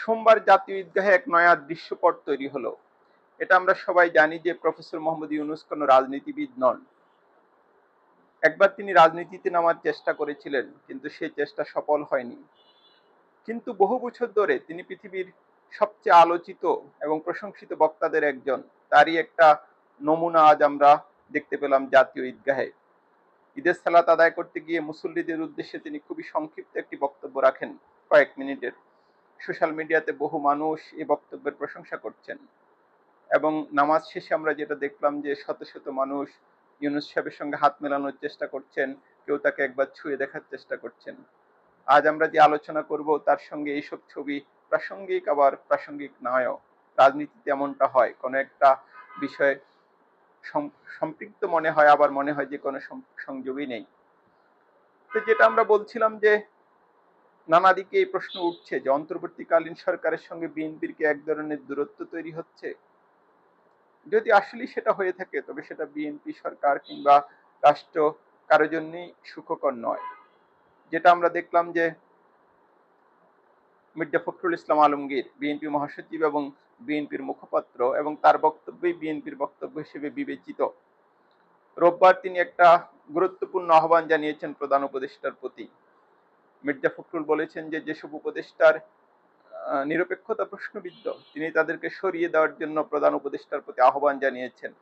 সোমবার জাতীয় ঈদগাহে এক নয়া দৃশ্যপট তৈরি হলো। এটা আমরা সবাই জানি যে প্রফেসর মোহাম্মদ ইউনুস কোনো রাজনীতিবিদ নন। একবার তিনি রাজনীতিতে নামার চেষ্টা করেছিলেন, কিন্তু সেই চেষ্টা সফল হয়নি। কিন্তু বহু বছর ধরে তিনি পৃথিবীর সবচেয়ে আলোচিত এবং প্রশংসিত বক্তাদের একজন। তারই একটা নমুনা আজ আমরা দেখতে পেলাম জাতীয় ঈদগাহে। ঈদের সালাত আদায় করতে গিয়ে মুসল্লিদের উদ্দেশ্যে তিনি খুবই সংক্ষিপ্ত একটি বক্তব্য রাখেন কয়েক মিনিটের। সোশ্যাল মিডিয়াতে বহু মানুষ এই বক্তব্যের প্রশংসা করছেন। এবং নামাজ শেষে আমরা যেটা দেখলাম যে শত শত মানুষ ইউনুস সাহেবের সঙ্গে হাত মেলানোর চেষ্টা করছেন, কেউ তাকে একবার ছুঁয়ে দেখার চেষ্টা করছেন। আজ আমরা যে আলোচনা করব তার সঙ্গে এইসব ছবি প্রাসঙ্গিক আবার প্রাসঙ্গিক নয়ও রাজনীতিতে এমনটা হয়, কোনো একটা বিষয়ে সম্পৃক্ত মনে হয়, আবার মনে হয় যে কোনো সংযোগই নেই। তো যেটা আমরা বলছিলাম যে নানা দিকে এই প্রশ্ন উঠছে যে অন্তর্বর্তীকালীন সরকারের সঙ্গে বিএনপির কি এক ধরনের দূরত্ব তৈরি হচ্ছে? যদি আসলে সেটা হয়ে থাকে, তবে সেটা বিএনপি সরকার কিংবা রাষ্ট্র কারও জন্যই সুখকর নয়। যেটা আমরা দেখলাম যে মির্জা ফখরুল ইসলাম আলমগীর, বিএনপি মহাসচিব এবং বিএনপির মুখপাত্র এবং তার বক্তব্যই বিএনপির বক্তব্য হিসেবে বিবেচিত। রোববার তিনি একটা গুরুত্বপূর্ণ আহ্বান জানিয়েছেন প্রধান উপদেষ্টার প্রতি। মির্জা ফখরুল বলেছেন যে যেসব উপদেষ্টার নিরপেক্ষতা প্রশ্নবিদ্ধ, তিনি তাদেরকে সরিয়ে দেওয়ার জন্য প্রধান উপদেষ্টার প্রতি আহ্বান জানিয়েছেন।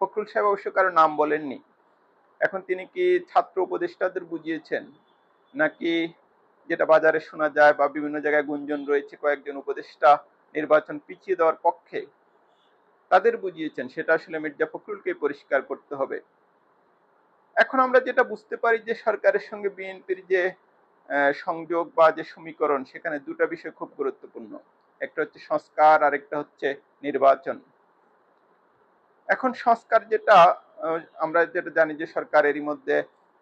ফখরুল সাহেব অবশ্য কারও নাম বলেননি। এখন তিনি কি ছাত্র উপদেষ্টাদের বুঝিয়েছেন? নাকি যেটা বাজারে শোনা যায় বা বিভিন্ন জায়গায় গুঞ্জন রয়েছে, কয়েকজন উপদেষ্টা নির্বাচন পিছিয়ে দেওয়ার পক্ষে তাদের বুঝিয়েছেন, সেটা আসলে মির্জা ফখরুলকে পরিষ্কার করতে হবে। এখন আমরা যেটা বুঝতে পারি যে সরকারের সঙ্গে বিএনপির যে সংযোগ বা যে সমীকরণ, সেখানে দুটো বিষয় খুব গুরুত্বপূর্ণ। একটা হচ্ছে সংস্কার আর একটা হচ্ছে নির্বাচন। এখন সংস্কার যেটা আমরা যেটা জানি যে সরকার এরই মধ্যে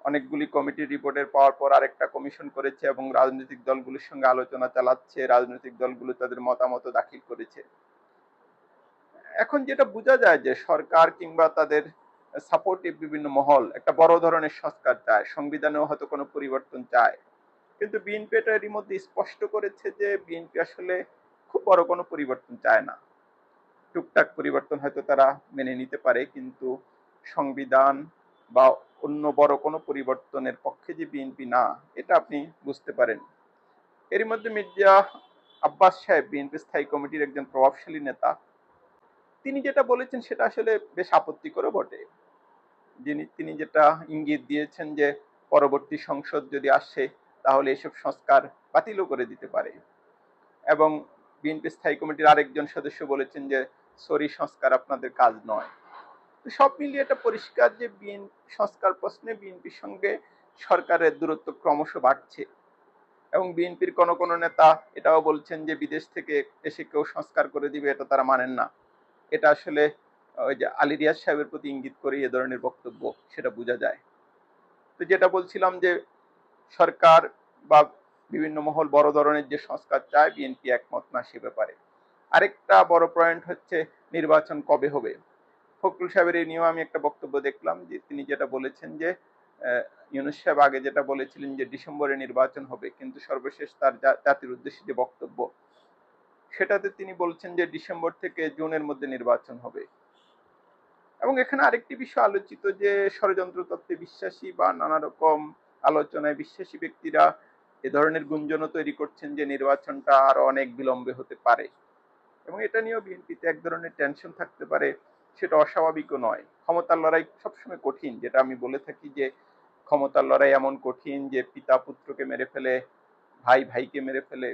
অনেকগুলি কমিটির রিপোর্টের পাওয়ার পর আরেকটা কমিশন করেছে এবং রাজনৈতিক দলগুলোর সঙ্গে আলোচনা চালাচ্ছে, রাজনৈতিক দলগুলো তাদের মতামত দাখিল করেছে। এখন যেটা বোঝা যায় যে সরকার কিংবা তাদের সাপোর্টিভ বিভিন্ন মহল একটা বড় ধরনের সংস্কার চায়, সংবিধানেও হয়তো কোনো পরিবর্তন চায়। কিন্তু বিএনপি এটা এরই মধ্যে স্পষ্ট করেছে যে বিএনপি আসলে খুব বড় কোনো পরিবর্তন চায় না। টুকটাক পরিবর্তন হয়তো তারা মেনে নিতে পারে, কিন্তু সংবিধান বা অন্য বড় কোনো পরিবর্তনের পক্ষে যে বিএনপি না, এটা আপনি বুঝতে পারেন। এরই মধ্যে মির্জা আব্বাস সাহেব বিএনপি স্থায়ী কমিটির একজন প্রভাবশালী নেতা, তিনি যেটা বলেছেন সেটা আসলে বেশ আপত্তিকর বটে। যিনি, তিনি যেটা ইঙ্গিত দিয়েছেন যে পরবর্তী সংসদ যদি আসে তাহলে এসব সংস্কার বাতিলও করে দিতে পারে। এবং বিএনপি স্থায়ী কমিটির আরেকজন সদস্য বলেছেন যে, সরি, সংস্কার আপনাদের কাজ নয়। তো সব মিলিয়ে এটা পরিষ্কার যে বিএন সংস্কার প্রশ্নে বিএনপির সঙ্গে সরকারের দূরত্ব ক্রমশ বাড়ছে। এবং বিএনপির কোনো কোনো নেতা এটাও বলছেন যে, বিদেশ থেকে এসে কেউ সংস্কার করে দিবে এটা তারা মানেন না। এটা আসলে ওই যে আলী রিয়াজ সাহেবের প্রতি ইঙ্গিত করে এ ধরনের বক্তব্য, সেটা বোঝা যায়। তো যেটা বলছিলাম যে সরকার বা বিভিন্ন মহল বড় ধরনের যে সংস্কার চায়, বিএনপি একমত না সে ব্যাপারে। আরেকটা বড় পয়েন্ট হচ্ছে নির্বাচন কবে হবে? ফখরুল সাহেবের এই নিয়েও আমি একটা বক্তব্য দেখলাম যে তিনি যেটা বলেছেন যে ইউনুস সাহেব আগে যেটা বলেছিলেন যে ডিসেম্বরে নির্বাচন হবে, কিন্তু সর্বশেষ তার জাতির উদ্দেশ্যে যে বক্তব্য, সেটাতে তিনি বলছেন যে ডিসেম্বর থেকে জুনের মধ্যে নির্বাচন হবে। এবং এখানে আরেকটি বিষয় আলোচিত যে ষড়যন্ত্র তত্ত্বে বিশ্বাসী বা নানা রকম আলোচনায় বিশ্বাসী ব্যক্তিরা এ ধরনের গুঞ্জনও তৈরি করছেন যে নির্বাচনটা আরও অনেক বিলম্বে হতে পারে। এবং এটা নিয়েও বিএনপিতে এক ধরনের টেনশন থাকতে পারে, সেটা অস্বাভাবিকও নয়। ক্ষমতার লড়াই সবসময় কঠিন, যেটা আমি বলে থাকি যে ক্ষমতার লড়াই এমন কঠিন যে পিতা পুত্রকে মেরে ফেলে, ভাই ভাইকে মেরে ফেলে,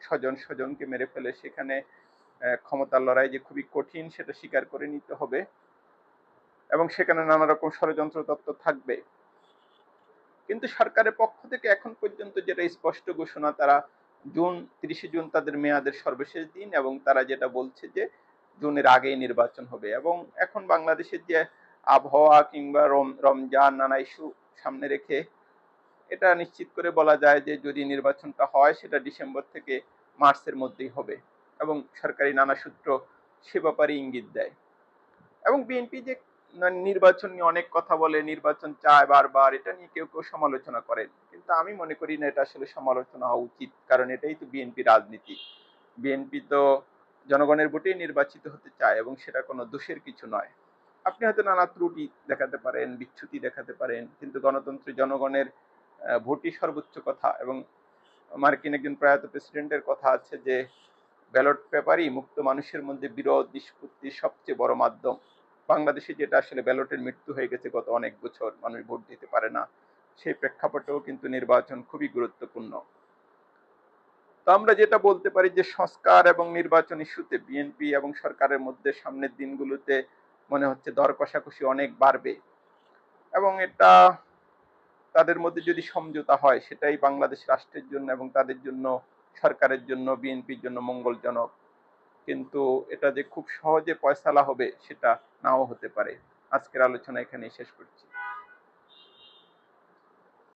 স্বজন স্বজনকে মেরে ফেলে, সেখানে ক্ষমতার লড়াই যে খুবই কঠিন সেটা স্বীকার করে নিতে হবে। এবং সেখানে নানা রকম ষড়যন্ত্র তত্ত্ব থাকবে। কিন্তু সরকারের পক্ষ থেকে এখন পর্যন্ত যেটা স্পষ্ট ঘোষণা, তারা জুন, তিরিশে জুন তাদের মেয়াদের সর্বশেষ দিন এবং তারা যেটা বলছে যে জুনের আগেই নির্বাচন হবে এবং এখন বাংলাদেশের যে আবহাওয়া কিংবা রম- রমজান নানা ইস্যু সামনে রেখে এটা নিশ্চিত করে বলা যায় যে যদি নির্বাচনটা হয় সেটা ডিসেম্বর থেকে মার্চের মধ্যেই হবে এবং সরকারি নানা সূত্র সে ব্যাপারে ইঙ্গিত দেয়। এবং বিএনপি যে নির্বাচন নিয়ে অনেক কথা বলে, নির্বাচন চায় বারবার, এটা নিয়ে কেউ কেউ সমালোচনা করেন কিন্তু আমি মনে করি না এটা আসলে সমালোচনা হওয়া উচিত, কারণ এটাই তো বিএনপি রাজনীতি। বিএনপি তো জনগণের ভোটেই নির্বাচিত হতে চায় এবং সেটা কোনো দোষের কিছু নয়। আপনি হয়তো নানা ত্রুটি দেখাতে পারেন বিচ্যুতি দেখাতে পারেন, কিন্তু গণতন্ত্রে জনগণের ভোটই সর্বোচ্চ কথা এবং মার্কিন একজন প্রয়াত প্রেসিডেন্টের কথা আছে যে, ব্যালট পেপারই মুক্ত মানুষের মধ্যে বিরোধ, নিষ্পত্তির সবচেয়ে বড় মাধ্যম। বাংলাদেশে যেটা আসলে ব্যালটের মৃত্যু হয়ে গেছে গত অনেক বছর, মানুষ ভোট দিতে পারে না। সেই প্রেক্ষাপটেও কিন্তু নির্বাচন খুবই গুরুত্বপূর্ণ। তো আমরা যেটা বলতে পারি যে, সংস্কার এবং নির্বাচন ইস্যুতে বিএনপি এবং সরকারের মধ্যে সামনের দিনগুলোতে মনে হচ্ছে দর কষাকষি অনেক বাড়বে। এবং এটা তাদের মধ্যে যদি সমঝোতা হয়, সেটাই বাংলাদেশ রাষ্ট্রের জন্য এবং তাদের জন্য, সরকারের জন্য বিএনপির জন্য মঙ্গলজনক। কিন্তু এটা যে খুব সহজে পয়সালা হবে সেটা নাও হতে পারে। আজকের আলোচনা এখানেই শেষ করছি।